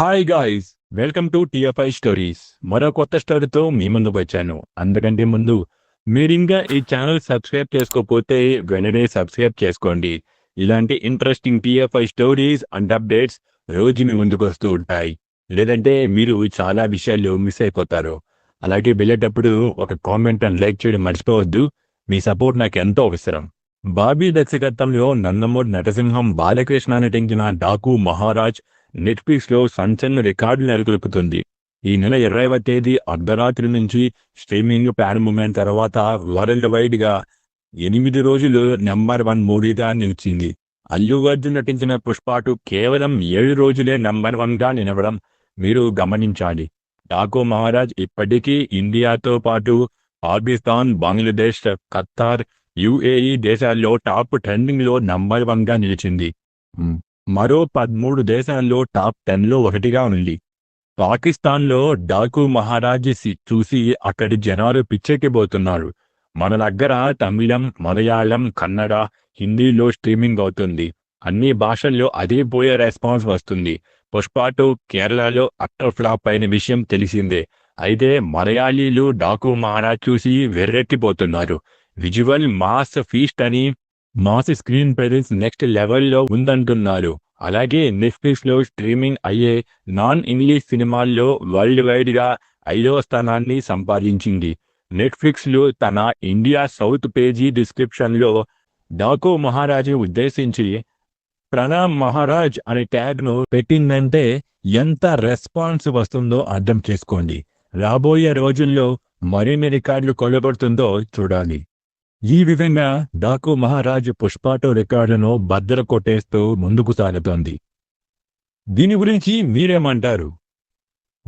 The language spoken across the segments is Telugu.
Hi guys welcome to T F I stories మరో కొత్త స్టోరీతో మీ ముందుకు వచ్చాను. అందుకంటే ముందు మీరు ఇంకా ఈ ఛానల్ సబ్స్క్రైబ్ చేసుకోకపోతే వెంటనే సబ్స్క్రైబ్ చేసుకోండి. ఇలాంటి interesting T F I stories and updates రోజు మీ ముందుకు వస్తూ ఉంటాయి. లేదంటే మీరు చాలా విషయాలు మిస్ అయిపోతారు. అలాగే వెళ్ళేటప్పుడు ఒక కామెంట్ అండ్ లైక్ చేయడం మర్చిపోవద్దు. మీ సపోర్ట్ నాకు ఎంతో అవసరం. బాబీ దర్శకత్వంలో నందమూరి నటసింహం బాలకృష్ణ నటించిన డాకు మహారాజ్ నెట్ఫ్లిక్స్లో సంచలన రికార్డు నెలకొల్పుతుంది. ఈ నెల ఇరవైవ తేదీ అర్ధరాత్రి నుంచి స్ట్రీమింగ్ ప్రారంభమైన తర్వాత వరల్డ్ వైడ్గా ఎనిమిది రోజులు నెంబర్ వన్ మూవీగా నిలిచింది. అల్లు అర్జున్ నటించిన పుష్పాటు కేవలం ఏడు రోజులే నెంబర్ వన్గా నిలవడం మీరు గమనించాలి. డాకో మహారాజ్ ఇప్పటికీ ఇండియాతో పాటు Pakistan Bangladesh Qatar U A E దేశాల్లో టాప్ ట్రెండింగ్లో నంబర్ వన్గా నిలిచింది మరో పదమూడు దేశాల్లో టాప్ టెన్లో ఒకటిగా ఉంది. పాకిస్తాన్లో డాకు మహారాజ్ చూసి అక్కడి జనాలు పిచ్చెక్కిపోతున్నారు. మన దగ్గర తమిళం మలయాళం కన్నడ హిందీలో స్ట్రీమింగ్ అవుతుంది. అన్ని భాషల్లో అదే పోయే రెస్పాన్స్ వస్తుంది. పుష్పాటు కేరళలో అట్టర్ ఫ్లాప్ అయిన విషయం తెలిసిందే. అయితే మలయాళీలు డాకు మహారాజ్ చూసి వెర్రెక్కిపోతున్నారు. విజువల్ మాస్ ఫీస్ట్ అని మాస్ స్క్రీన్ ప్రెజెన్స్ నెక్స్ట్ లెవెల్లో ఉందంటున్నారు. అలాగే నెట్ఫ్లిక్స్లో స్ట్రీమింగ్ అయ్యే నాన్ ఇంగ్లీష్ సినిమాల్లో వరల్డ్ వైడ్గా ఐదవ స్థానాన్ని సంపాదించింది. నెట్ఫ్లిక్స్లో తన ఇండియా సౌత్ పేజీ డిస్క్రిప్షన్లో డాకో మహారాజు ఉద్దేశించి ప్రణామ్ మహారాజ్ అనే ట్యాగ్ను పెట్టిందంటే ఎంత రెస్పాన్స్ వస్తుందో అర్థం చేసుకోండి. రాబోయే రోజుల్లో మరిన్ని రికార్డులు కొలబడుతుందో చూడాలి. ఈ విధంగా డాకు మహారాజ్ పుష్పాటో రికార్డును భద్ర కొట్టేస్తూ ముందుకు సాగుతోంది. దీని గురించి మీరేమంటారు?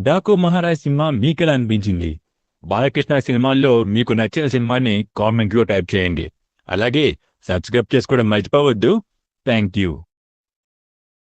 డాకు మహారాజ్ సినిమా మీకెలా అనిపించింది? బాలకృష్ణ సినిమాల్లో మీకు నచ్చిన సినిమాని కామెంట్లో టైప్ చేయండి. అలాగే సబ్స్క్రైబ్ చేసుకోవడం మర్చిపోవద్దు. Thank you.